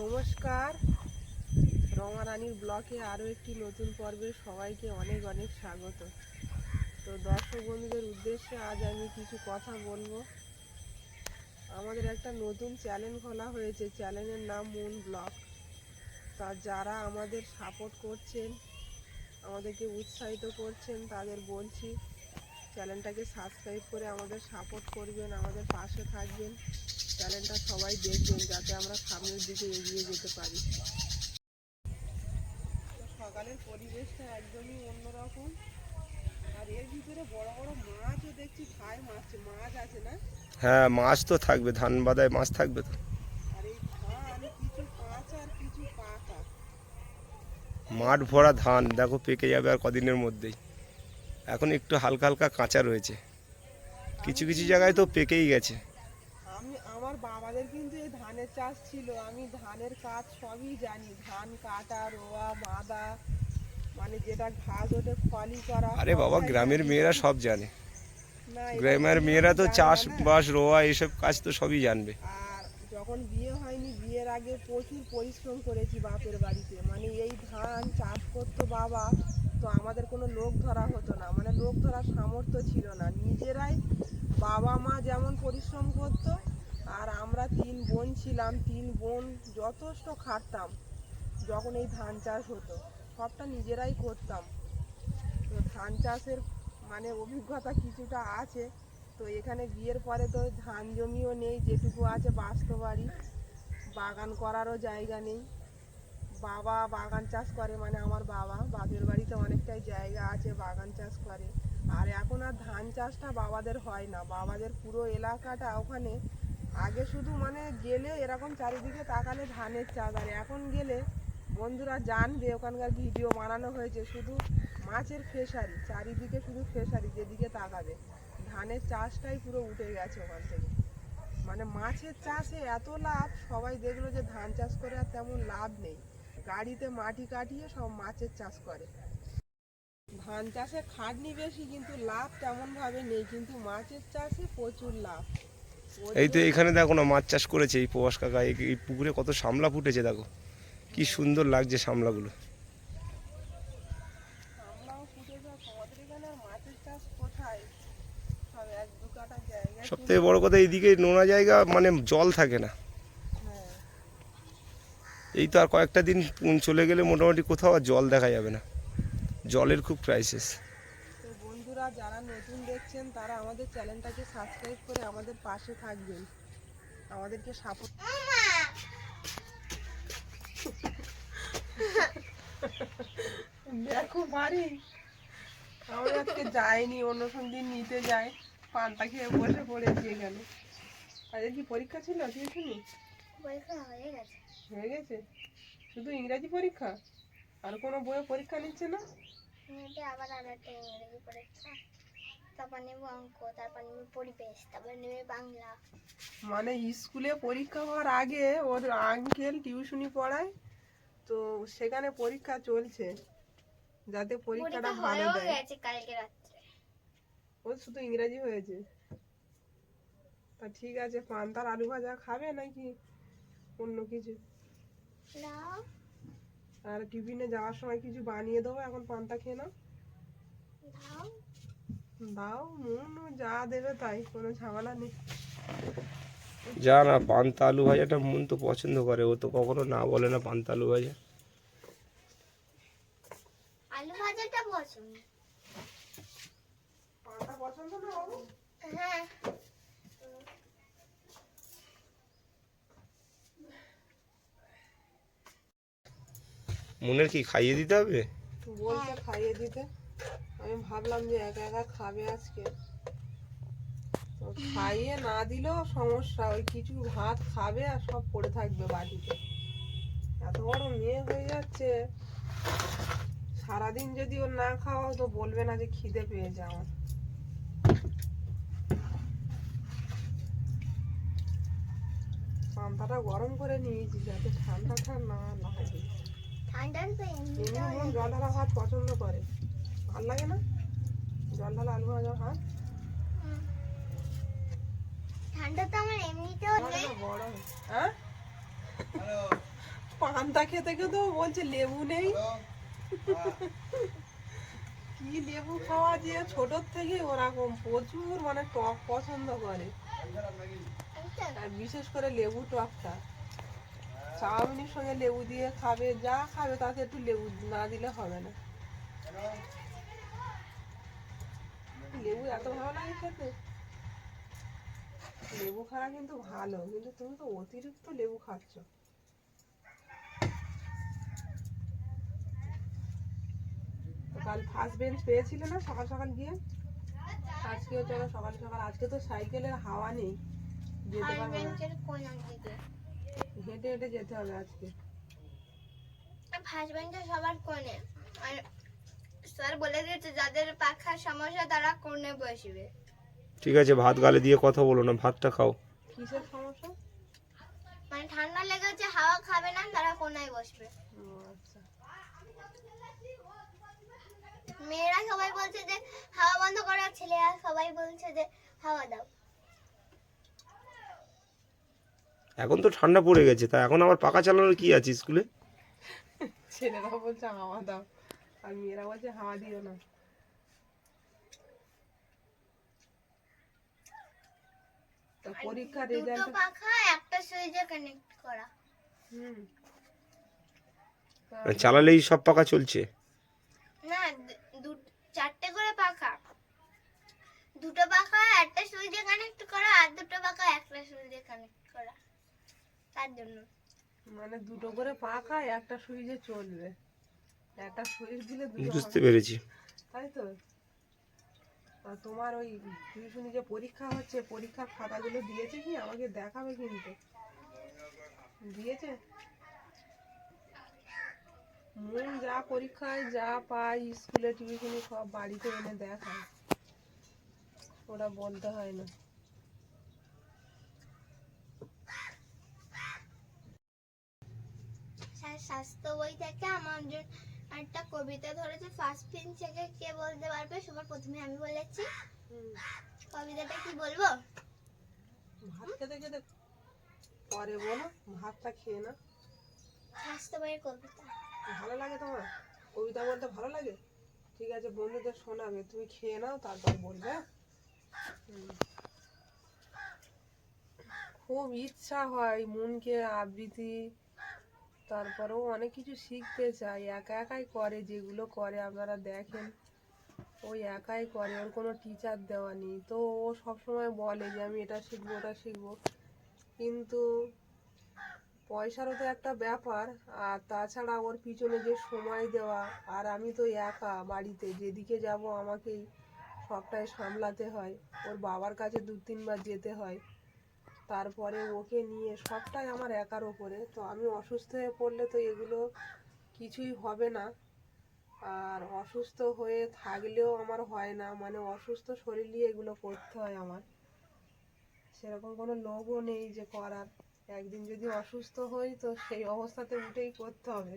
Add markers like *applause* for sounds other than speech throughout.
নমস্কার। রমা রানীর ব্লকে আরও একটি নতুন পর্বে সবাইকে অনেক অনেক স্বাগত। তো দর্শক বন্ধুদের উদ্দেশ্যে আজ আমি কিছু কথা বলব। আমাদের একটা নতুন চ্যানেল খোলা হয়েছে, চ্যানেলের নাম মুন ব্লগ। তা যারা আমাদের সাপোর্ট করছেন, আমাদেরকে উৎসাহিত করছেন, তাদের বলছি চ্যানেলটাকে সাবস্ক্রাইব করে আমাদের সাপোর্ট করবেন আমাদের পাশে থাকবেন। চ্যানেলটা সবাই দেখবেন যাতে আমরা সামনের দিকে এগিয়ে যেতে পারি। সকালের পরিবেশটা একদমই অন্যরকম। আর এর ভিতরে বড় বড় মাছও দেখছি খায় মাছ মাছ আছে না? হ্যাঁ মাছ তো থাকবে ধান বাদায় মাছ থাকবে তো। মাঠ ভরা ধান দেখো পেকে যাবে আর কদিনের মধ্যেই। এখন একটু হালকা হালকা কাঁচা রয়েছে। কিছু কিছু জায়গায় তো পেকেই গেছে। আমি আমার বাবাদের কিন্তু এই ধানের চাষ ছিল। আমি ধানের কাজ সবই জানি। ধান কাটা রোয়া বাঁধা মানে যেটা ঘাস ওঠে ফলি করা আরে বাবা গ্রামের মেয়েরা সব জানে। গ্রামের মেয়েরা তো জানে না। চাষবাস রোয়া এইসব কাজ তো সবই জানবে। আর যখন বিয়ে হয়নি বিয়ের আগে প্রচুর পরিশ্রম করেছি বাপের বাড়িতে। মানে এই ধান চাষ করতো বাবা তো আমাদের কোনো লোক ধরা হতো না। মানে লোক ধরার সামর্থ্য ছিল না। নিজেরাই বাবা মা যেমন পরিশ্রম করতো, আর আমরা তিন বোন ছিলাম। তিন বোন যথেষ্ট খাটতাম যখন এই ধান চাষ হতো। সবটা নিজেরাই করতাম। তো ধান চাষের মানে অভিজ্ঞতা কিছুটা আছে। তো এখানে বিয়ের পরে তো ধান জমিও নেই, যেটুকু আছে বাস্তবাড়ি। বাগান করারও জায়গা নেই। বাবা বাগান চাষ করে মানে আমার বাবা। বাপের বাড়িতে অনেকটাই জায়গা আছে, বাগান চাষ করে। আর এখন আর ধান চাষটা বাবাদের হয় না। বাবাদের পুরো এলাকাটা ওখানে। আগে শুধু মানে গেলে এরকম চারিদিকে তাকালে ধানের চাষ। আর এখন গেলে বন্ধুরা জানবে, ওখানকার ভিডিও বানানো হয়েছে। শুধু মাছের ফেসারি চারিদিকে শুধু ফেসারি যেদিকে তাকাবে। ধানের চাষটাই পুরো উঠে গেছে ওখান থেকে। মানে মাছের চাষে এত লাভ, সবাই দেখল যে ধান চাষ করে আর তেমন লাভ নেই। গাড়িতে মাটি কাটিয়ে সব মাছের চাষ করে। ধান চাষে খাটনি বেশি কিন্তু লাভ তেমন ভাবে নেই কিন্তু মাছের চাষে প্রচুর লাভ। এই তো এখানে দেখো না মাছ চাষ করেছে এই প্রবাস কাকা এই পুকুরে কত সামলা ফুটেছে দেখো। কি সুন্দর লাগছে সামলাগুলো সব এক কাটা জায়গা সব থেকে বড় কথা এইদিকে নোনা জায়গা মানে জল থাকে না। এই তো আর কয়েকটা দিন চলে গেলে মোটামুটি কোথাও আর জল দেখা যাবে না। জলের খুব ক্রাইসিস তো বন্ধুরা যারা নতুন দেখছেন তারা আমাদের চ্যানেলটাকে সাবস্ক্রাইব করে আমাদের পাশে থাকবেন। আমাদেরকে সাপোর্ট দেখো বাড়ি। আমি আজকে যাইনি অন্য দিন নিতে যাই। পানটা খেয়ে বসে পড়েছি এখানে। আজকে কি পরীক্ষা ছিল? টিউশনি? পরীক্ষা হয়ে গেছে। হয়ে গেছে? শুধু ইংরাজি পরীক্ষা? আর কোনো বইয়ে পরীক্ষা নিচ্ছে না? নেবে আবার আর একটা ইংরেজি পরীক্ষা। তারপর নেব অঙ্ক তারপর নেবে পরিবেশ তারপর নেবে বাংলা। মানে স্কুলে পরীক্ষা হওয়ার আগে ওর আঙ্কেল টিউশনি পড়ায় তো সেখানে পরীক্ষা চলছে যাতে পরীক্ষাটা পরীক্ষা ভালো দেয়। গেছে কালকে রাত্রে। ও শুধু ইংরাজি হয়েছে। তা ঠিক আছে পান্তার আলু ভাজা খাবে নাকি অন্য কিছু? আর টিফিনে যাওয়ার সময় কিছু বানিয়ে দেবো এখন পান্তা খেয়ে নাও। দাও। দাও মন যা দেবে তাই কোনো ঝামেলা নেই। যা না পান্তা আলু ভাজাটা মন তো পছন্দ করে ও তো কখনো না বলে না পান্তা আলু ভাজা। আলু ভাজাটা পছন্দ। পান্তা পছন্দ না হ্যাঁ। মনের কি খাইয়ে দিতে হবে? বলছে খাইয়ে দিতে। আমি ভাবলাম যে একা একা খাবে আজকে। খাইয়ে না দিলেও সমস্যা, ওই কিছু ভাত খাবে আর সব পড়ে থাকবে বাটিতে এত বড় মেয়ে হয়ে যাচ্ছে। সারাদিন যদি ওর না খাওয়াও তো বলবে না যে খিদে পেয়েছে আমার পান্তাটা গরম করে নিয়েছি যাতে ঠান্ডা ঠান্ডা না লাগে। ঠান্ডার জল ঢালা ভাত পছন্দ করে। ভালো লাগে না? জল ঢালা আলু ভাজা ভাত? ঠান্ডা তো আমার এমনিতেও বড় হ্যাঁ পান্তা খেতে খেতেও বলছে লেবু নেই। কি লেবু খাওয়া যে ছোটর থেকে ওরকম প্রচুর মানে টক পছন্দ করে। আর বিশেষ করে লেবু টকটা। চাউমিনের সঙ্গে লেবু দিয়ে খাবে, যা খাবে তাতে একটু লেবু না দিলে হবে না। লেবু এত ভালো লাগে খেতে। লেবু খাওয়া কিন্তু ভালো, কিন্তু তুমি তো অতিরিক্ত লেবু খাচ্ছ। কাল ফার্স্ট বেঞ্চ পেয়েছিলে না সকাল সকাল গিয়ে? আজকেও চলো সকাল সকাল, আজকে তো সাইকেলের হাওয়া নেই। যেতে পারব না। হেঁটে হেঁটে যেতে হবে আজকে। ফার্স্ট বেঞ্চে সবার কোণে। আর স্যার বলে দিয়েছে যাদের পাখার সমস্যা তারা কোণে বসবে। ঠিক আছে ভাত গালে দিয়ে কথা বলো না ভাতটা খাও। কিসের সমস্যা? মানে ঠান্ডা লেগেছে হাওয়া খাবে না তারা কোনায় বসবে। আচ্ছা। মেয়েরা সবাই বলছে যে হাওয়া বন্ধ করো আর ছেলেরা সবাই বলছে যে হাওয়া দাও। এখন তো ঠান্ডা পড়ে গেছে তা এখন আবার পাকা চালানোর কি আছে স্কুলে? ছেলেরা বলছে হাওয়া দাও। আর মেয়েরা বলছে হাওয়া দিও না। রেজাল্ট পাখা একটা সুইচে কানেক্ট করা। হুম। মানে চালালেই সব পাকা চলছে? না দু- দু- চারটে করে পাখা। দুটো পাখা একটা সুইচে কানেক্ট করা আর দুটো পাখা একটা সুইচে কানেক্ট করা। তার জন্য। মানে দুটো করে পাখা একটা সুইচে চলবে। একটা সুইচ দিলে দুটো বুঝতে পেরেছি। তাই তো? তোমার ওই টিউশনি যে পরীক্ষা হচ্ছে পরীক্ষার খাতাগুলো দিয়েছে কি? আমাকে দেখাবে কিন্তু। দিয়েছে? মন যা পরীক্ষায় যা পাই স্কুলে টিউশনি সব বাড়িতে এনে দেখায়। ওরা বলতে হয় না। স্বাস্থ্য বই থেকে আমার একটা কবিতা ধরেছে। ফার্স্ট পিন থেকে কে বলতে পারবে? সবার প্রথমে আমি বলেছি। কবিতাটা কি বলব? ভাত খেতে খেতে পরে বলো ভাতটা খেয়ে না স্বাস্থ্য বইয়ের কবিতা। ভালো লাগে তোমার? কবিতা বলতে ভালো লাগে? ঠিক আছে বন্ধুদের শোনাবে। তুমি খেয়ে নাও তারপর বলবে হ্যাঁ? খুব ইচ্ছা হয় মনকে আবৃত্তি তারপরেও অনেক কিছু শিখতে চাই, একা একাই করে যেগুলো করে আপনারা দেখেন। ও একাই করে, ওর কোনো টিচার দেওয়া নেই। তো ও সবসময় বলে যে আমি এটা শিখব, ওটা শিখব। কিন্তু পয়সারও তো একটা ব্যাপার, আর তাছাড়া ওর পিছনে যে সময় দেওয়া, আর আমি তো একা বাড়িতে, যেদিকে যাব আমাকেই সবটাই সামলাতে হয়। ওর বাবার কাছে দু তিনবার যেতে হয়। তারপরে ওকে নিয়ে সবটাই আমার একার ওপরে। তো আমি অসুস্থ হয়ে পড়লে তো এগুলো কিছুই হবে না। আর অসুস্থ হয়ে থাকলেও আমার হয় না। মানে অসুস্থ শরীর নিয়ে এগুলো করতে হয় আমার। সেরকম কোনো লোভও নেই যে করার। একদিন যদি অসুস্থ হই তো সেই অবস্থাতে উঠেই করতে হবে।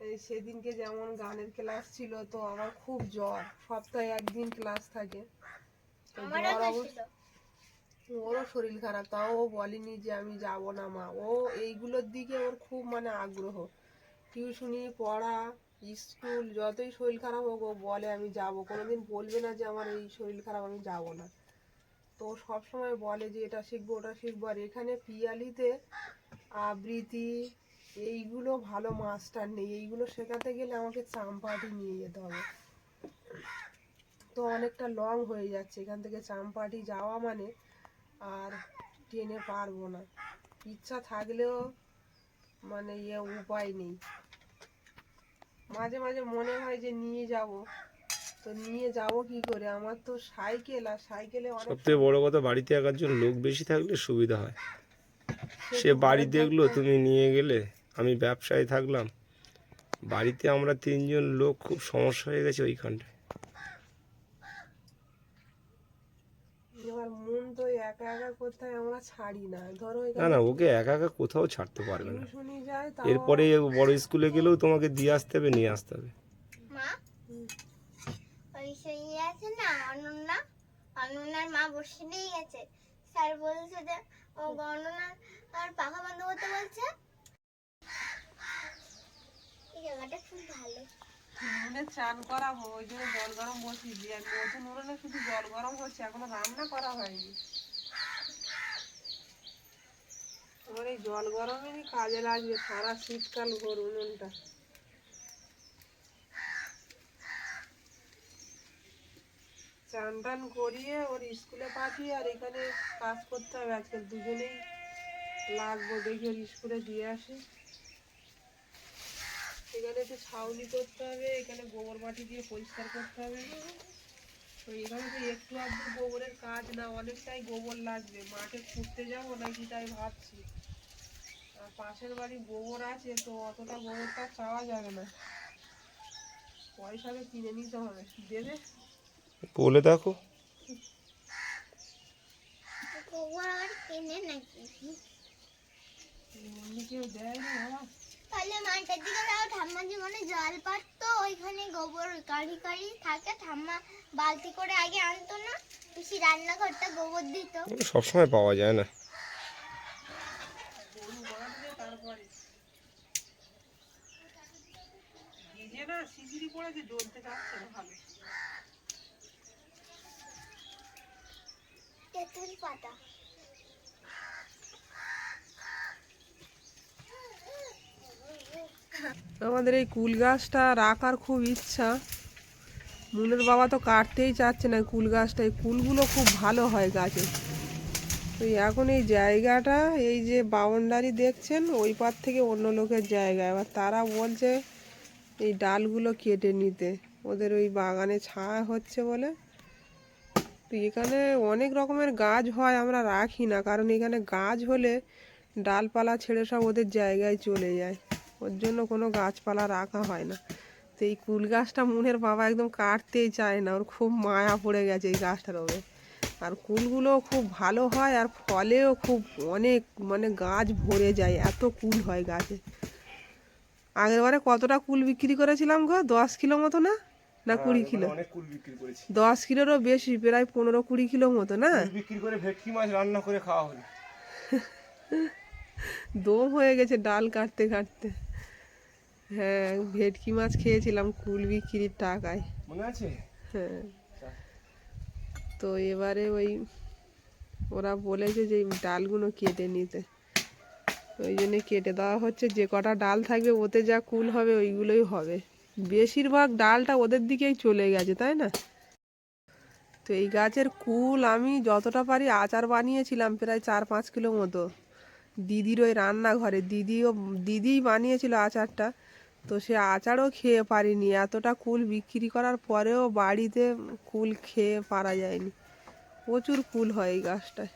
এই সেদিনকে যেমন গানের ক্লাস ছিল তো আমার খুব জ্বর। সপ্তাহে একদিন ক্লাস থাকে। জ্বর অবস্থা ওরও শরীর খারাপ, তাও ও বলেনি যে আমি যাব না মা। ও এইগুলোর দিকে ওর খুব মানে আগ্রহ। টিউশনি, পড়া, স্কুল, যতই শরীর খারাপ হোক, ও বলে আমি যাব। কোনোদিন বলবে না যে আমার এই শরীর খারাপ, আমি যাব না। তো ও সবসময় বলে যে এটা শিখব, ওটা শিখব। আর এখানে পিয়ালিতে আবৃত্তি, এইগুলো ভালো মাস্টার নেই। এইগুলো শেখাতে গেলে আমাকে চাম্পাহাটি নিয়ে যেতে হবে। তো অনেকটা লং হয়ে যাচ্ছে। এখান থেকে চাম্পাহাটি যাওয়া মানে আর ট্রেনে পারব না। ইচ্ছা থাকলেও মানে ইয়ে উপায় নেই। মাঝে মাঝে মনে হয় যে নিয়ে যাব। তো নিয়ে যাব কি করে? আমার তো সাইকেল আর সাইকেলে অনেক সবথেকে বড় কথা বাড়িতে একজন লোক বেশি থাকলে সুবিধা হয়। সে বাড়ি দেখল তুমি নিয়ে গেলে আমি ব্যবসায় থাকলাম। বাড়িতে আমরা তিনজন লোক খুব সমস্যা হয়ে গেছে ওইখানটায় এবার মন তো একা একা করতে আমরা ছাড়ি না। ধরো না না ওকে একা একা কোথাও ছাড়তে পারবে না। এরপরে বড় স্কুলে গেলেও তোমাকে দিয়ে আসতে হবে নিয়ে আসতে হবে। মা? ওই সেই আছে না অনন্যা? অনন্যার মা বসে দিয়ে গেছে। স্যার বলছে যে ও আর পাখা বন্ধ করতে বলছে। খুব ভালো। উনুনে চান করাবো ওই জন্য জল গরম বসিয়েছি আর নতুন উনুনে শুধু জল গরম হচ্ছে এখনও রান্না করা হয়নি। আমার এই জল গরমেরই কাজে লাগবে, সারা শীতকাল ভোর উনুনটা। চান টান করিয়ে ওর স্কুলে পাঠিয়ে আর এখানে কাজ করতে হবে। আজকে দুজনেই লাগবো, দেখি ওর স্কুলে দিয়ে আসি। এখানে একটু ছাউনি করতে হবে, এখানে গোবর মাটি দিয়ে পরিষ্কার করতে হবে। তো এখানে তো একটু আধটু গোবরের কাজ না, অনেকটাই গোবর লাগবে। মাঠে খুঁড়তে যাব নাকি তাই ভাবছি। পাশের বাড়ি গোবর আছে তো অতটা গোবরটা চাওয়া যাবে না। পয়সাকে কিনে নিতে হবে। দেবে বলে দেখো। গোবর আবার কিনে নাকি? এমনি কেউ দেয় না বাবা। তাহলে মাঠের দিকে যাও ঠাম্মা জীবনে জল পারতো ওইখানে গোবর কাড়ি কাড়ি থাকে। ঠাম্মা বালতি করে আগে আনতো না পিসি রান্নাঘরটা গোবর দিত। সবসময় পাওয়া যায় না গরু বাঁধলে তারপরে ভিজে না শিশিরি পড়েছে জ্বলতে যাচ্ছে না ভালো। তেঁতুল পাতা। আমাদের এই কুল গাছটা রাখার খুব ইচ্ছা। মুনের বাবা তো কাটতেই চাচ্ছে না কুল গাছটা। এই কুলগুলো খুব ভালো হয় গাছে। তো এখন এই জায়গাটা এই যে বাউন্ডারি দেখছেন ওই পার থেকে অন্য লোকের জায়গা। এবার তারা বলছে এই ডালগুলো কেটে নিতে। ওদের ওই বাগানে ছায়া হচ্ছে বলে। তো এখানে অনেক রকমের গাছ হয়, আমরা রাখি না। কারণ এখানে গাছ হলে ডালপালা ছেড়ে সব ওদের জায়গায় চলে যায়। ওর জন্য কোনো গাছপালা রাখা হয় না। তো এই কুল গাছটা মনের বাবা একদম কাটতেই চায় না। ওর খুব মায়া পড়ে গেছে এই গাছটার ওপরে। আর কুলগুলোও খুব ভালো হয়, আর ফলেও খুব অনেক মানে গাছ ভরে যায়। এত কুল হয় গাছে। আগের বারে কতটা কুল বিক্রি করেছিলাম গো? দশ কিলো মতো না? না কুড়ি কিলো? দশ কিলোরও বেশি প্রায় পনেরো কুড়ি কিলো মতো না? বিক্রি করে ভেটকি মাছ রান্না করে খাওয়া হলো। *laughs* দম হয়ে গেছে ডাল কাটতে কাটতে। হ্যাঁ ভেটকি মাছ খেয়েছিলাম কুল বিক্রির টাকায়। মনে আছে? হ্যাঁ। তো এবারে ওই ওরা বলেছে যে ডালগুলো কেটে নিতে। ওই জন্যে কেটে দেওয়া হচ্ছে। যে কটা ডাল থাকবে, ওতে যা কুল হবে, ওইগুলোই হবে। বেশিরভাগ ডালটা ওদের দিকেই চলে গেছে, তাই না? তো এই গাছের কুল আমি যতটা পারি আচার বানিয়েছিলাম প্রায় চার পাঁচ কিলো মতো। দিদির ওই রান্নাঘরে, দিদিও দিদিই বানিয়েছিল আচারটা, তো সে আচারও খেয়ে পারিনি। এতটা কুল বিক্রি করার পরেও বাড়িতে কুল খেয়ে পারা যায়নি। প্রচুর কুল হয় এই গাছটায়।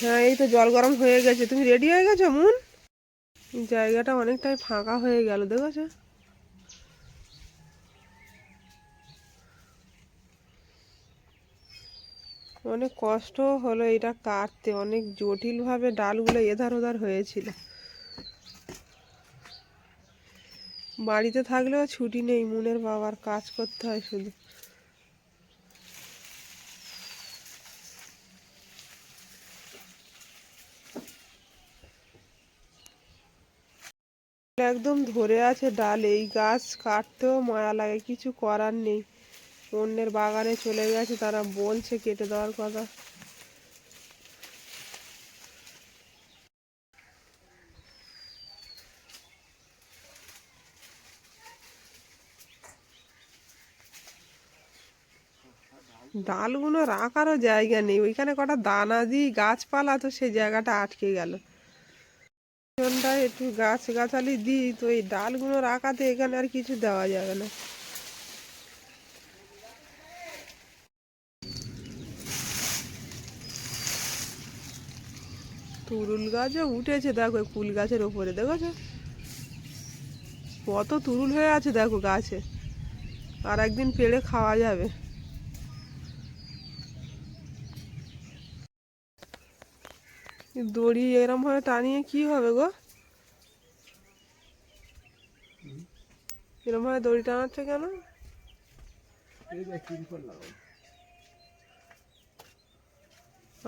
হ্যাঁ এই তো জল গরম হয়ে গেছে। তুমি রেডি হয়ে গেছো, মুন? জায়গাটা অনেকটাই ফাঁকা হয়ে গেল, দেখেছ? অনেক কষ্ট হলো এটা কাটতে, অনেক জটিলভাবে ডালগুলো এধার ওধার হয়েছিল। বাড়িতে থাকলেও ছুটি নেই, মুনের বাবার কাজ করতে হয় শুধু। একদম ধরে আছে ডাল, এই গাছ কাটতেও মায়া লাগে, কিছু করার নেই। অন্যের বাগানে চলে গেছে, তারা বলছে কেটে দেওয়ার কথা। ডালগুলো রাখারও জায়গা নেই। ওইখানে কটা দানা দিই গাছপালা, তো সেই জায়গাটা আটকে গেল। পেছনটায় একটু গাছ গাছালি দিই, তো এই ডালগুলো রাখাতে এখানে আর কিছু দেওয়া যাবে না। তুরুল গাছও উঠেছে, দেখো কুল গাছের ওপরে, দেখেছ? কত তুরুল হয়ে আছে, দেখো গাছে। আর একদিন পেড়ে খাওয়া যাবে। দড়ি এরম ভাবে টানিয়ে কি হবে গো? এরম ভাবে দড়ি টানাচ্ছে কেন?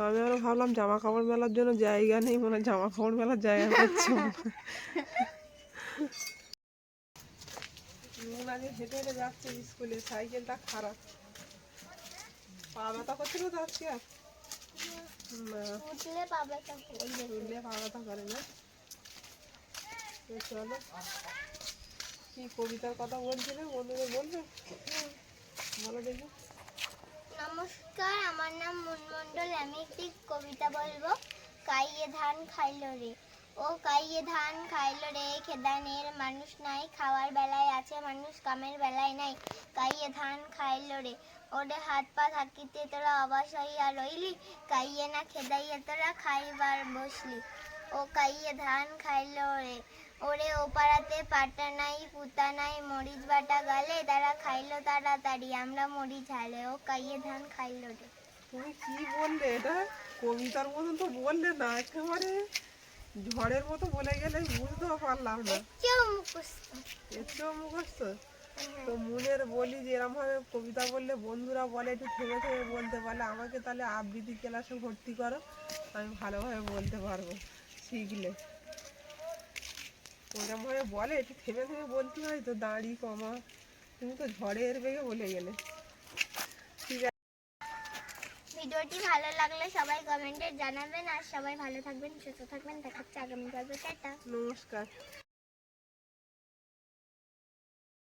আমি আরও ভাবলাম জামা কাপড় মেলার জন্য জায়গা নেই মনে হয় জামা কাপড় মেলার জায়গা আগে হেঁটে হেঁটে যাচ্ছে স্কুলে সাইকেলটা খারাপ। পা ব্যথা করছিল তো আজকে আর? উঠলে পাবে তো বলবে। তুললে পা ব্যথা করে না। তো চলো। কি কবিতার কথা বলছিলে? বন্ধুদের বলবে। বলো দেখি নমস্কার আমার নাম মুনমন্ডল আমি একটি কবিতা বলব। কাইয়ে ধান খাইল রে। ও কাইয়ে ধান খাইলো রে, খেদানের মানুষ নাই, খাওয়ার বেলায় আছে মানুষ, কামের বেলায় নাই কাইয়ে ধান খাইলো রে। ওরে হাত পা থাকিতে তোরা অবাস হইয়া রইলি কাইয়ে না খেদাইয়া তোরা খাইবার বসলি। ও কাইয়ে ধান খাইলো রে, ওরে ও পাটা নাই, পুতা নাই, মরিচ বাটা গালে তারা খাইলো তাড়াতাড়ি, আমরা মরি ঝালে, ও কাইয়ে ধান খাইলো রে। তুমি কি বললে এটা? কবিতার মতন তো বললে না, একেবারে। ঝড়ের মতো বলে গেলে বুঝতেও পারলাম না। কেউ মুখস্থ। তো মনের বলি যে এরম ভাবে কবিতা বললে বন্ধুরা বলে একটু থেমে থেমে বলতে পারলে আমাকে তাহলে আবৃত্তি ক্লাসে ভর্তি করো আমি ভালোভাবে বলতে পারব শিখলে। ওরম ভাবে বলে একটু থেমে থেমে বলতে হয় তো দাঁড়ি কমা। তুমি তো ঝড়ের বেগে বলে গেলে। ভিডিওটি ভালো লাগলে সবাই কমেন্টে জানাবেন। আর সবাই ভালো থাকবেন, সুস্থ থাকবেন। দেখাচ্ছি আগামী পর্বে। নমস্কার।